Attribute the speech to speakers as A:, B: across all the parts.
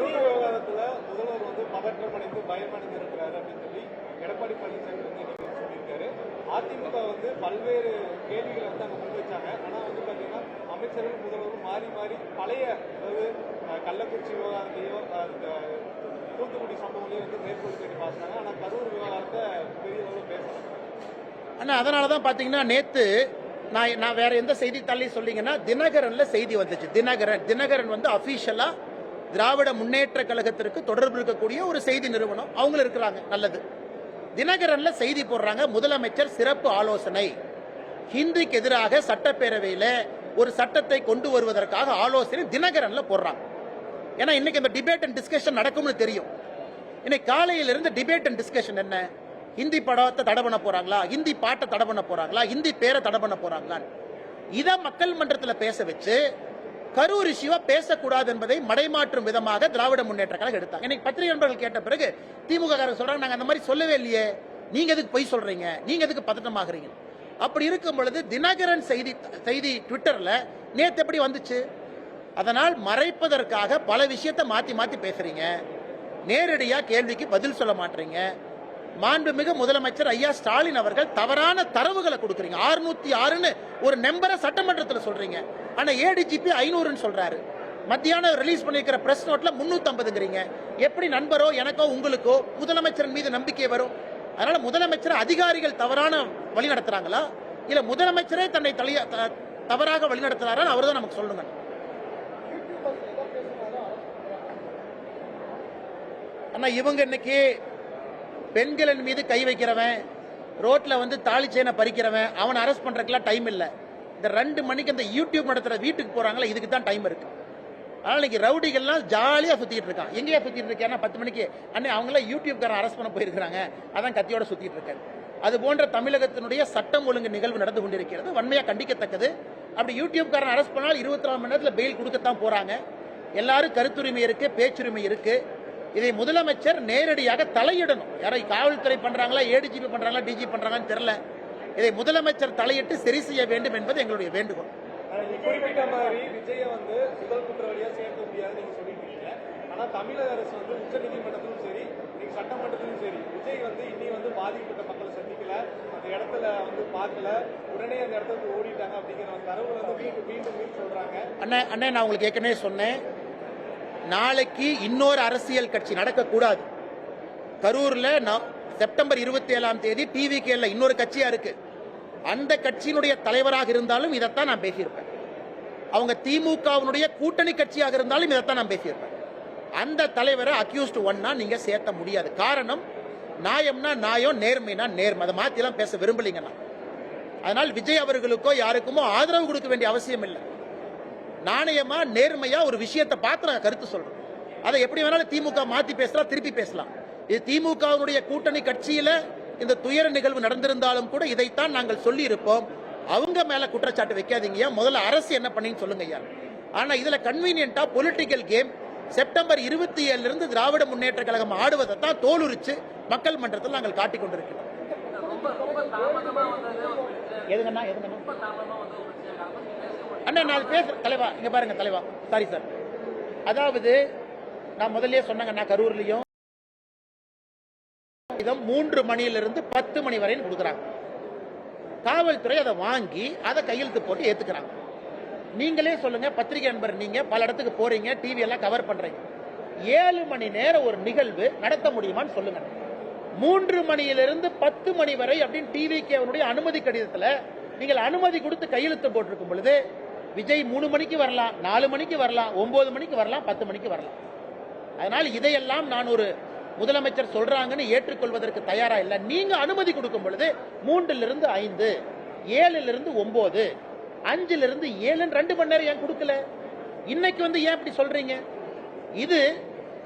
A: கரூர் விவகாரத்துல முதல்வர் வந்து பதற்றம் அடைந்து பயமடைந்து இருக்கிறாரு அப்படின்னு சொல்லி எடப்பாடி பழனிசாமி வந்து சொல்லியிருக்காரு. அதிமுக வந்து பல்வேறு கேள்விகளை வந்து அங்க முன் வச்சாங்க. ஆனா வந்து பாத்தீங்கன்னா அமைச்சர்கள் முதல்வரும் மாறி மாறி பழைய அதாவது கள்ளக்குறிச்சி விவகாரத்தையோ தூத்துக்குடி சம்பவங்களையும் வந்து மேற்கோள் பண்ணி பேசினாங்க ஆனா கரூர் விவகாரத்தை பெரிய அளவு பேசணும்
B: அண்ணா அதனால தான் பார்த்தீங்கன்னா நேற்று நான் நான் வேற எந்த செய்தித்தாளையும் சொல்லிங்கன்னா தினகரன்ல செய்தி வந்துச்சு. தினகரன் தினகரன் வந்து அபிஷியலா திராவிட முன்னேற்ற கழகத்திற்கு தொடர்பு இருக்கக்கூடிய ஒரு செய்தி நிறுவனம். அவங்களும் இருக்கிறாங்க. நல்லது. தினகரன்ல செய்தி போடுறாங்க முதலமைச்சர் சிறப்பு ஆலோசனை. ஹிந்திக்கு எதிராக சட்டப்பேரவையில் ஒரு சட்டத்தை கொண்டு வருவதற்காக ஆலோசனை தினகரன்ல போடுறாங்க. ஏன்னா இன்னைக்கு இந்த டிபேட் அண்ட் டிஸ்கஷன் நடக்கும்னு தெரியும். இன்னைக்கு காலையிலிருந்து டிபேட் அண்ட் டிஸ்கஷன் என்ன? ஹிந்தி படத்தை தடை பண்ண போறாங்களா? ஹிந்தி பாட்டை தடை பண்ண போறாங்களா? ஹிந்தி பேரை தடை பண்ண போறாங்களா இதை மக்கள் மன்றத்தில் பேச வச்சு கரூர் சிவா பேசக்கூடாது என்பதை மடைமாற்றும் விதமாக திராவிட முன்னேற்ற கழகம் எடுத்தாங்க. இன்னைக்கு பத்திரிகை நண்பர்கள் கேட்ட பிறகு திமுக காரர் சொல்றாங்க நாங்க அந்த மாதிரி சொல்லவே இல்லையே. நீங்க எதுக்கு பொய் சொல்றீங்க? நீங்க எதுக்கு பதட்டமாகறீங்க? அப்படி இருக்கும் பொழுது தினகரன் செய்தி செய்தி ட்விட்டர்ல நேத்து எப்படி வந்துச்சு? அதனால் மறைப்பதற்காக பல விஷயத்தை மாத்தி மாத்தி பேசுறீங்க. நேரடியா கேள்விக்கு பதில் சொல்ல மாட்டீங்க. மாண்புமிகு முதலமைச்சர் ஐயா ஸ்டாலின் அவர்கள் தவறான தரவுகளை கொடுக்குறீங்க. 606 ஆறுன்னு ஒரு நம்பரை சட்டமன்றத்தில் சொல்றீங்க. ஆனா ஏடிஜிபி ஐநூறுன்னு சொல்றாரு. மத்தியானம் ரிலீஸ் பண்ணியிருக்கிற பிரஸ் நோட்ல 350ங்கிறீங்க எப்படி நண்பரோ எனக்கோ உங்களுக்கோ முதலமைச்சரின் மீது நம்பிக்கை வரும்? அதனால முதலமைச்சர் அதிகாரிகள் தவறான வழி நடத்துறாங்களா? இல்ல முதலமைச்சரே தன்னை தலைய த- தவறாக வழி நடத்துறாரா அவர் தான் நமக்கு சொல்லுங்க. அண்ணா இவங்க இன்னைக்கு பெண்களின் மீது கை வைக்கிறவன் ரோட்டில் வந்து தாலி செயினை பறிக்கிறவன் அவனை அரெஸ்ட் பண்ணுறதுக்குலாம் டைம் இல்லை. இந்த ரெண்டு மணிக்கு அந்த யூடியூப் நடத்துகிற வீட்டுக்கு போகிறாங்களே இதுக்கு தான் டைம் இருக்குது ஆனால் இன்னைக்கு ரவுடிகள்லாம் ஜாலியாக சுற்றிட்டு இருக்கான். எங்கேயா சுற்றிட்டு இருக்கேன்னா பத்து மணிக்கு. அன்னை அவங்களாம் யூடியூப்காரன் அரெஸ்ட் பண்ண போயிருக்கிறாங்க. அதான் கத்தியோட சுற்றிட்டு இருக்காரு அது போன்ற தமிழகத்தினுடைய சட்டம் ஒழுங்கு நிகழ்வு நடந்து கொண்டிருக்கிறது. வன்மையாக கண்டிக்கத்தக்கது. அப்படி யூடியூப்காரன் அரெஸ்ட் பண்ணால் இருபத்தி நாலு மணி நேரத்தில் பெயில் கொடுக்கத்தான் போகிறாங்க எல்லாரும் கருத்துரிமை இருக்குது பேச்சுரிமை இருக்குது இதை முதலமைச்சர் நேரடியாக தலையிடணும். யாரை காவல்துறை பண்றாங்களா ஏடிஜிபி பண்றாங்களா டிஜி பண்றாங்களான்னு தெரியல. இதை முதலமைச்சர் தலையிட்டு சரி செய்ய வேண்டும் என்பது எங்களுடைய வேண்டுகோள்.
A: குறிப்பிட்ட மாதிரி விஜய வந்து முதல் குற்றவாளியா சேர்க்க முடியாது நீங்க சொல்லிருக்கீங்க ஆனா தமிழக அரசு வந்து உச்ச நீதிமன்றத்திலும் சரி நீங்க சட்டமன்றத்திலும் சரி விஜய் வந்து இன்னி வந்து பாதிக்கப்பட்ட மக்களை சந்திக்கல. அந்த இடத்துல வந்து பார்க்கல. உடனே அந்த இடத்துக்கு ஓடிட்டாங்க அப்படிங்கிற தரவு வந்து மீண்டும் மீண்டும் சொல்றாங்க.
B: அண்ணே அண்ணே நான் உங்களுக்கு ஏற்கனவே சொன்னேன். நாளைக்கு இன்னொரு அரசியல் கட்சி நடக்கக்கூடாது. கரூர்ல நான் செப்டம்பர் இருபத்தி ஏழாம் தேதி டிவி கேல இன்னொரு கட்சியா இருக்கு. அந்த கட்சியினுடைய தலைவராக இருந்தாலும் இதைத்தான் நான் பேசியிருப்பேன். அவங்க திமுகவினுடைய கூட்டணி கட்சியாக இருந்தாலும் இதைத்தான் நான் பேசியிருப்பேன். அந்த தலைவரை அக்யூஸ்ட் ஒன்னா நீங்க சேர்த்த முடியாது. காரணம் நியாயம்னா நியாயம் நேர்மைனா நேர்மை. அதை மாற்றிலாம் பேச விரும்பலீங்க நான். அதனால் விஜய் அவர்களுக்கோ யாருக்குமோ ஆதரவு கொடுக்க வேண்டிய அவசியம் இல்லை. நாணயமா நேர்மையா ஒரு விஷயத்தை பார்த்து நான் கருத்து சொல்றேன். அதை எப்படி வேணாலும் திமுக மாத்தி பேசலாம் திருப்பி பேசலாம். இது திமுகவுடைய கூட்டணி கட்சியில இந்த துயர நிகழ்வு நடந்திருந்தாலும் கூட இதைத்தான் நாங்கள் சொல்லி இருப்போம் அவங்க மேல குற்றச்சாட்டு வைக்காதீங்க முதல்ல அரசு என்ன பண்ணீங்கன்னு சொல்லுங்க ஐயா. ஆனா இதுல கன்வீனியன்டா பொலிட்டிக்கல் கேம் செப்டம்பர் இருபத்தி ஏழுல இருந்து திராவிட முன்னேற்ற கழகம் ஆடுவதை தான் தோலுரிச்சு மக்கள் மன்றத்தில் நாங்கள் காட்டிக் கொண்டிருக்கிறோம். எதுங்கண்ணா எதுங்கண்ணா? அண்ணா நான் பேச தலைவா இங்க பாருங்க தலைவா. சாரி சார் அதாவது நான் முதல்ல சொன்னாங்கண்ணா கரூர்லயும் மூன்று மணியிலிருந்து பத்து மணி வரையும் கொடுக்குறாங்க. காவல்துறை அதை வாங்கி அதை கையெழுத்து போட்டு ஏத்துக்கிறாங்க. நீங்களே சொல்லுங்க பத்திரிகை நண்பர் நீங்க பல இடத்துக்கு போறீங்க டிவி எல்லாம் கவர் பண்றீங்க. ஏழு மணி நேரம் ஒரு நிகழ்வு நடத்த முடியுமான்னு சொல்லுங்க மூன்று மணியிலிருந்து பத்து மணி வரை அப்படின்னு டிவிக்கு அவனுடைய அனுமதி கடிதத்தில் நீங்கள் அனுமதி கொடுத்து கையெழுத்து போட்டிருக்கும் பொழுது விஜய் மூணு மணிக்கு வரலாம் நாலு மணிக்கு வரலாம் ஒன்பது மணிக்கு வரலாம் பத்து மணிக்கு வரலாம். அதனால் இதையெல்லாம் நான் ஒரு முதலமைச்சர் சொல்றாங்கன்னு ஏற்றுக்கொள்வதற்கு தயாரா இல்லை. நீங்க அனுமதி கொடுக்கும் பொழுது மூன்றிலிருந்து ஐந்து ஏழுலிருந்து ஒன்பது அஞ்சிலிருந்து ஏழுன்னு ரெண்டு மணி நேரம் ஏன் கொடுக்கல? இன்னைக்கு வந்து ஏன் இப்படி சொல்றீங்க? இது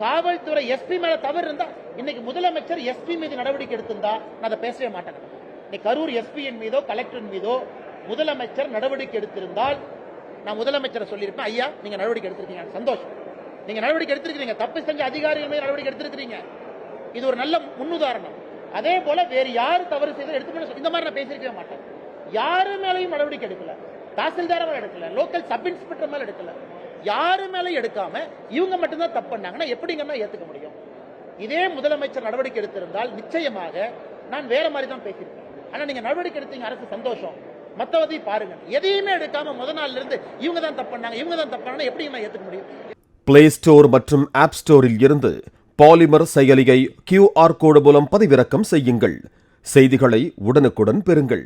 B: காவல்துறை எஸ்பி மேல தவறு இருந்தா இன்னைக்கு முதலமைச்சர் எஸ்பி மீது நடவடிக்கை எடுத்திருந்தா நான் அதை பேசவே மாட்டேன். இன்னைக்கு கரூர் எஸ்பியின் மீதோ கலெக்டரின் மீதோ முதலமைச்சர் நடவடிக்கை எடுத்திருந்தால் நான் முதலமைச்சரை சொல்லியிருப்பேன் ஐயா நீங்க நடவடிக்கை எடுத்திருக்கீங்க. சந்தோஷம். நீங்க நடவடிக்கை எடுத்திருக்கீங்க தப்பு செஞ்ச அதிகாரிகள் மீது நடவடிக்கை எடுத்திருக்கீங்க இது ஒரு நல்ல முன்னுதாரணம். அதே போல வேறு யார் தவறு செய்து எடுத்து இந்த மாதிரி நான் பேசியிருக்கவே மாட்டேன். யாரு மேலையும் நடவடிக்கை எடுக்கல. தாசில்தார் மேல எடுக்கல. லோக்கல் சப் இன்ஸ்பெக்டர் மேல எடுக்கல. யாரு மேல எடுக்காம இவங்க மட்டும்தான் தப்பு பண்ணாங்கன்னா எப்படிங்கன்னா ஏத்துக்க முடியும்? இதே முதலமைச்சர் நடவடிக்கை எடுத்திருந்தால் நிச்சயமாக நான் வேற மாதிரி தான் பேசியிருக்கேன் ஆனா நீங்க நடவடிக்கை எடுத்தீங்க அரசு சந்தோஷம். மத்தவதை பாருங்க. எதையுமே எடுக்காம முத நாள்ல இருந்து இவங்க தான் தப்பு பண்ணாங்க இவங்க தான் தப்பு பண்ணாங்க எப்படி நான் ஏத்துக்க முடியும்.
C: பிளே ஸ்டோர் மற்றும் ஆப் ஸ்டோரில் இருந்து பாலிமர் செயலியை கியூஆர் கோடு மூலம் பதிவிறக்கம் செய்யுங்கள். செய்திகளை உடனுக்குடன் பெறுங்கள்.